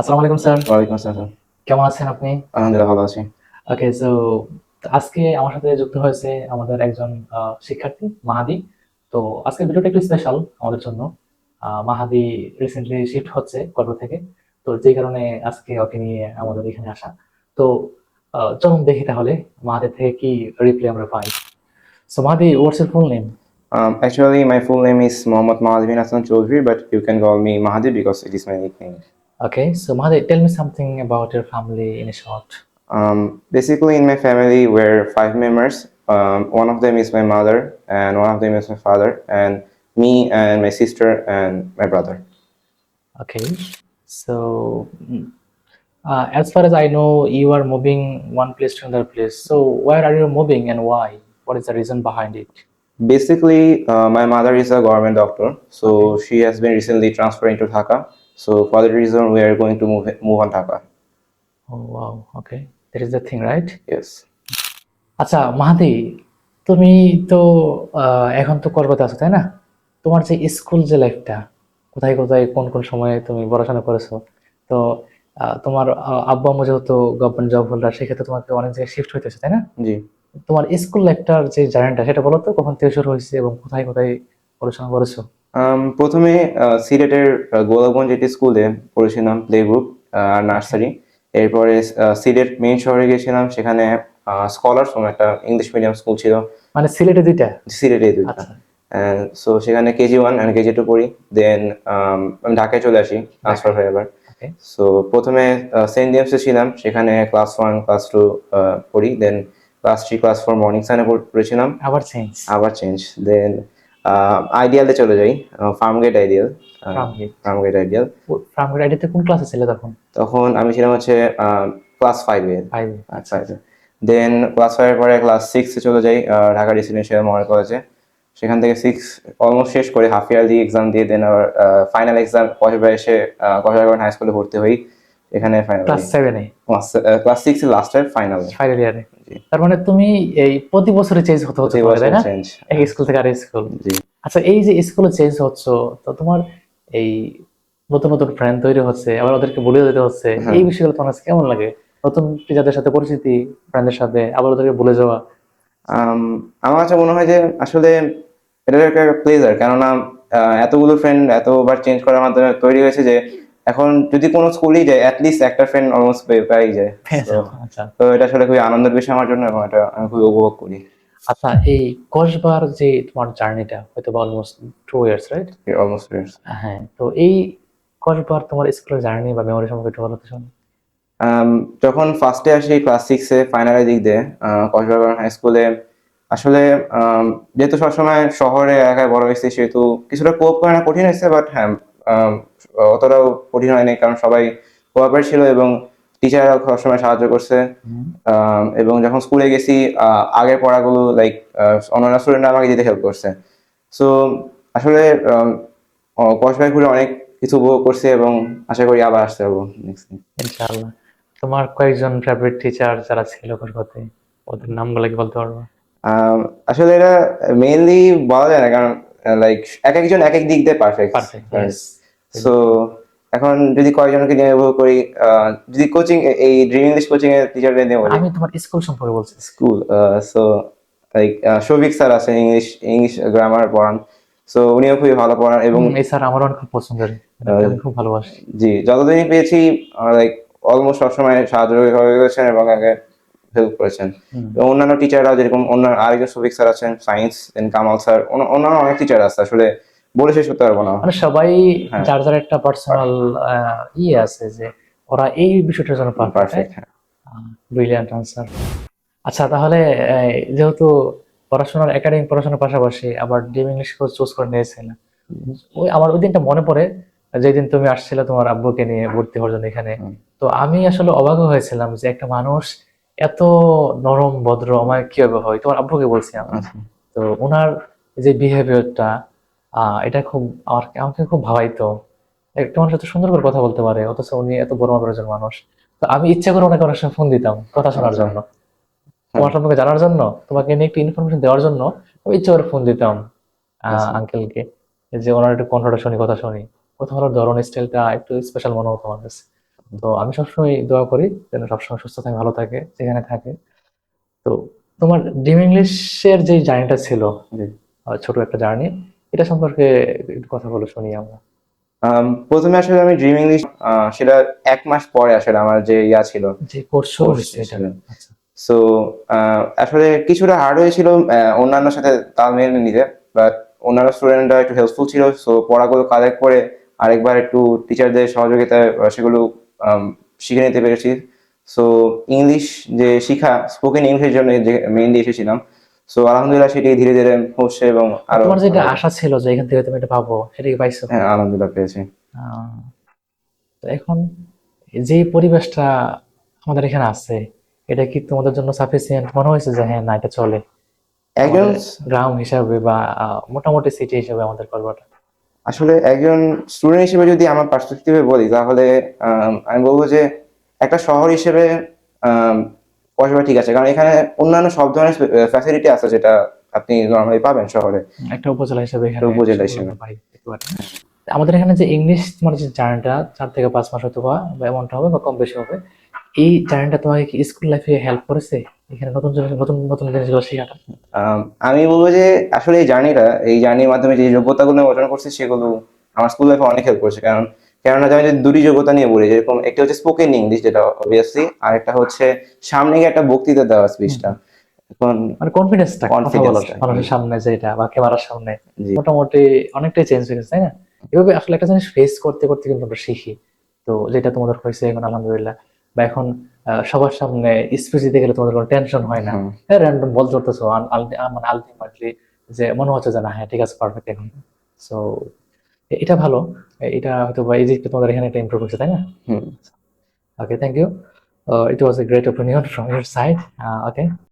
আসসালামু আলাইকুম স্যার। ওয়ালাইকুম আসসালাম কেমন আছেন আপনি? আলহামদুলিল্লাহ ভালো আছি। ওকে সো আজকে আমার সাথে যুক্ত হয়েছে আমাদের একজন শিক্ষার্থী মাহাদি। তো আজকে ভিডিওটা একটু স্পেশাল আমাদের জন্য। মাহাদি রিসেন্টলি শিফট হচ্ছে কর্ম থেকে। তো যেই কারণে আজকে ওকে নিয়ে আমাদের এখানে আসা। তো চলুন দেখি তাহলে মাহাদের থেকে কি রিপ্লাই আমরা পাই। সো মাহাদি হোয়াটস এর full name Um, actually, my full name is Mohammad Mahadi bin Hassan Chaudhry, but you can call me Mahadi because it is my nickname. Okay, so Mahadev, tell me something about your family in short. Um, basically, in my family, we're five members. Um, one of them is my mother, and one of them is my father, and me and my sister and my brother. Okay, so mm, uh, as far as I know, you are moving one place to another place. So where are you moving and why? What is the reason behind it? Basically, uh, my mother is a government doctor, so okay. she has been recently transferring to Dhaka So for that reason, we are going to move move on Dhaka. Oh wow, okay, that is the thing, right? Yes. আচ্ছা মাহাদি তুমি তো এখন তো কলকাতা আছো তাই না? তোমার যে স্কুল যে লাইফটা কোথায় কোথায় কোন কোন সময়ে তুমি পড়াশোনা করেছ? তো তোমার আব্বু আম্মু যেহেতু গভর্নমেন্ট জব হোল্ডার সেক্ষেত্রে তোমাকে অনেক জায়গায় শিফট হইতেছে তাই না? জি। তোমার স্কুল লাইফটার যে জার্নিটা সেটা বলো তো কখন থেকে শুরু হয়েছে এবং কোথায় কোথায় পড়াশোনা করেছ? প্রথমে সিলেটের আহ, গোলাপগঞ্জ একটি স্কুলে পড়েছিলাম প্লে গ্রুপ আর নার্সারি এরপরে সিলেট মেইন শহরে গেছিলাম সেখানে স্কলার একটা ইংলিশ মিডিয়াম স্কুল ছিল। মানে সিলেটে দুইটা? সিলেটে দুইটা। আচ্ছা। সো সেখানে KG one and KG two পড়ি। দেন আমি ঢাকায় চলে আসি ট্রান্সফার হয়ে আবার। সো প্রথমে সেন্ট জেমসে ছিলাম সেখানে ক্লাস ওয়ান ক্লাস টু পড়ি। Then class three class four morning সাইনে পড়েছিলাম। আবার চেঞ্জ আবার চেঞ্জ দেন আইডিয়ালে চলে যাই। Farm gate ideal. Farm gate Ideal Farmgate আইডিতে কোন ক্লাসে ছিলে তখন? তখন আমি ছিলাম হচ্ছে ক্লাস ফাইভে আচ্ছা আচ্ছা। দেন ক্লাস ফাইভের পরে ক্লাস সিক্সে চলে যাই ঢাকা রেসিডেন্সিয়াল মডেল কলেজে সেখান থেকে সিক্স অলমোস্ট শেষ করে হাফ ইয়ারলি এক্সাম দিয়ে দেন আবার ফাইনাল এক্সাম কসবা এসে কসবা হাই স্কুলে ভর্তি হই। এখানে ফাইনাল ক্লাস সেভেনে ক্লাস সিক্স লাস্টের ফাইনাল ফাইনাল ইয়ারে তার মানে তুমি এই প্রতি বছরে চেঞ্জ হতে হচ্ছে তাই না? এক স্কুল থেকে আর স্কুল জি। আচ্ছা এই যে স্কুলে চেঞ্জ হচ্ছ তো তোমার এই নতুন নতুন ফ্রেন্ড তৈরি হচ্ছে আবার ওদেরকে বলে দিতে হচ্ছে। এই বিষয়গুলো তোমার কাছে কেমন লাগে? নতুন টিচারদের সাথে পরিচিতি ফ্রেন্ডের সাথে আবার ওদেরকে বলে যাওয়া। আম, আমার কাছে মনে হয় যে আসলে এটা একটা প্লেজার কেননা এতগুলো ফ্রেন্ড এতবার চেঞ্জ করার মাধ্যমে তৈরি হয়েছে যে এখন যদি কোনো স্কুলেই যায় অ্যাটলিস্ট একটা ফ্রেন্ড অলমোস্ট পেয়ে যায়। তো আচ্ছা। তো এটা আসলে খুবই আনন্দের বিষয় আমার জন্য এবং এটা আমি খুবই উপভোগ করি। আচ্ছা এই কসবার যে তোমার জার্নিটা হয়তো বা almost two years right almost হ্যাঁ তো এই কসবার তোমার স্কুলের জার্নি বা মেমোরি সম্পর্কে একটু বলতে শুনি। যখন ফার্স্টে আসি ক্লাস সিক্সে ফাইনালের দিক দিয়ে কক্সবাজার হাই স্কুলে আসলে যেহেতু সবসময় শহরে এলাকায় বড় হয়েছে সেহেতু কিছুটা কোপ করা কঠিন হয়েছে বাট হ্যাঁ অতটাও কঠিন হয়নি কারণ সবাই কোঅপারেট ছিল এবং টিচাররা সবসময় সাহায্য করছে। এবং যখন স্কুলে গেছি আগের পড়াগুলো লাইক অন্যান্য স্টুডেন্টরা আমাকে দিতে হেল্প করছে। সো আসলে কসবাই ঘুরে অনেক কিছু উপভোগ করছি এবং আশা করি আবার আসতে পারব নেক্সট ইনশাআল্লাহ। তোমার কয়েকজন ফেভারিট টিচার যারা ছিল কসবাতে ওদের নামগুলো কি বলতে পারব? আসলে এটা মেইনলি বলা যায় না কারণ লাইক এক একজন এক এক দিক দিয়ে পারফেক্ট পারফেক্ট সো এখন যদি কয়েকজনকে নিয়ে উপভোগ করি যদি কোচিং এই ড্রিম ইংলিশ কোচিং এর টিচারদের নিয়ে বলি। আমি তোমার স্কুল সম্পর্কে বলছি। School so like Souvik sir আছে ইংলিশ ইংলিশ গ্রামার পড়ান। সো উনিও খুবই ভালো পড়ান এবং এই স্যার আমার অনেক খুব পছন্দের। আহ, খুব ভালোবাসি। জি যতদিনই পেয়েছি লাইক অলমোস্ট সবসময় সাহায্য করেছেন এবং আগে হেল্প করেছেন। এবং অন্যান্য টিচাররাও যেরকম অন্য আরেকজন সৌভিক স্যার আছেন সায়েন্স দেন কামাল স্যার অন্যান্য অনেক টিচার আছে। আসলে বলে শেষ করতে পারব না। মানে সবাই হ্যাঁ। যার যার একটা পার্সোনাল ইয়ে আছে যে ওরা এই বিষয়টার জন্য পারফেক্ট ব্রিলিয়ান্ট আনসার আচ্ছা তাহলে যেহেতু পড়াশোনার একাডেমিক পড়াশোনার পাশাপাশি আবার ডিম ইংলিশ চুজ করে ওই আমার ওই দিনটা মনে পড়ে যেদিন তুমি আসছিলে তোমার আব্বুকে নিয়ে ভর্তি হওয়ার জন্য এখানে। তো আমি আসলে অবাক হয়েছিলাম যে একটা মানুষ এত নরম ভদ্র আমার কীভাবে হয়? তোমার আব্বুকে বলছি আমি। আচ্ছা। তো ওনার যে বিহেভিয়ারটা এটা খুব আমার আমাকে খুব ভাবাইতো। একটা মানুষ এত সুন্দর করে কথা বলতে পারে অথচ উনি এত বড় মাপের একজন মানুষ। তো আমি ইচ্ছা করে ওনাকে অনেক সময় ফোন দিতাম কথা শোনার আচ্ছা। জন্য। তোমার সম্পর্কে জানার জন্য তোমাকে নিয়ে একটু ইনফরমেশন দেওয়ার জন্য আমি ইচ্ছা করে ফোন দিতাম আচ্ছা। আঙ্কেলকে যে ওনার একটু কণ্ঠটা শুনি কথা শুনি। কথা বলার ধরন স্টাইলটা একটু স্পেশাল মনে হতো আমার কাছে। তো আমি সবসময় দোয়া করি যেন সবসময় সুস্থ থাকে ভালো থাকে সেখানে থাকে। তো তোমার ডিম ইংলিশের যে জার্নিটা ছিল ছোট একটা জার্নি এটা সম্পর্কে একটু কথা বলে শুনি আমরা। প্রথমে আসলে আমি ড্রিম ইংলিশ সেটা এক মাস পরে আসলে আমার যে ইয়া ছিল। যে কোর্স ছিল। আচ্ছা। সো আসলে কিছুটা হার্ড হয়েছিল অন্যান্য সাথে তাল মেনে নিতে। বাট অন্যান্য স্টুডেন্টরা একটু হেল্পফুল ছিল সো পড়াগুলো কালেক্ট করে আরেকবার একটু টিচারদের সহযোগিতায় সেগুলো শিখে নিতে পেরেছি। সো ইংলিশ যে শিখা স্পোকেন ইংলিশের জন্য যে মেইনলি এসেছিলাম। সো আলহামদুলিল্লাহ সেটি ধীরে ধীরে হচ্ছে এবং আরও তোমার যেটা আশা ছিল যে এখান থেকে তুমি এটা পাবো সেটা কি পাইছো? হ্যাঁ আলহামদুলিল্লাহ পেয়েছি। তো এখন যে পরিবেশটা আমাদের এখানে আছে এটা কি তোমাদের জন্য সাফিসিয়েন্ট মনে হয়েছে যে হ্যাঁ না এটা চলে। একজন গ্রাম হিসাবে বা মোটামুটি সিটি হিসাবে আমাদের করবাটা। আসলে একজন স্টুডেন্ট হিসেবে যদি আমার পার্সপেক্টিভে বলি তাহলে আম, বলব যে একটা শহর হিসেবে কসবা ঠিক আছে। কারণ এখানে অন্যান্য সব ধরনের ফ্যাসিলিটি আছে যেটা আপনি নর্মালি পাবেন শহরে। একটা উপজেলা হিসেবে এখানে উপজেলা হিসেবে। আমাদের এখানে যে ইংলিশ তোমার যে জার্নিটা চার থেকে পাঁচ মাস হয়তো বা এমনটা হবে বা কম বেশি হবে এই জার্নিটা তোমাকে কি স্কুল লাইফে হেল্প করেছে? এখানে নতুন নতুন নতুন জিনিসগুলো শেখাটা? আমি বলব যে আসলে এই জার্নিটা এই জার্নির মাধ্যমে যে যোগ্যতাগুলো অর্জন করছি সেগুলো আমার স্কুল লাইফে অনেক হেল্প করেছে। কারণ কেননা আমি যদি দুটি যোগ্যতা নিয়ে বলি যেরকম একটা হচ্ছে স্পোকেন ইংলিশ যেটা অবভিয়াসলি আর একটা হচ্ছে সামনে গিয়ে একটা বক্তৃতা দেওয়া স্পিচটা এখন মানে কনফিডেন্সটা মানুষের সামনে বা ক্যামেরার সামনে মোটামুটি অনেকটাই চেঞ্জ হয়ে গেছে তাই না? এভাবে আসলে একটা জিনিস ফেস করতে করতে কিন্তু আমরা শিখি। তো যেটা তোমাদের হয়েছে এখন আলহামদুলিল্লাহ। বা এখন সবার সামনে স্পিচ দিতে গেলে তোমাদের কোনো টেনশন হয় না। হ্যাঁ র্যান্ডম বল আন- মানে আলটিমেটলি যে মনে হচ্ছে যে না হ্যাঁ ঠিক আছে পারফেক্ট এখন। সো এটা ভালো। এটা হয়তো বা এই যে তোমাদের এখানে একটা ইমপ্রুভ হচ্ছে তাই না? Okay thank you it was a great opinion from your side okay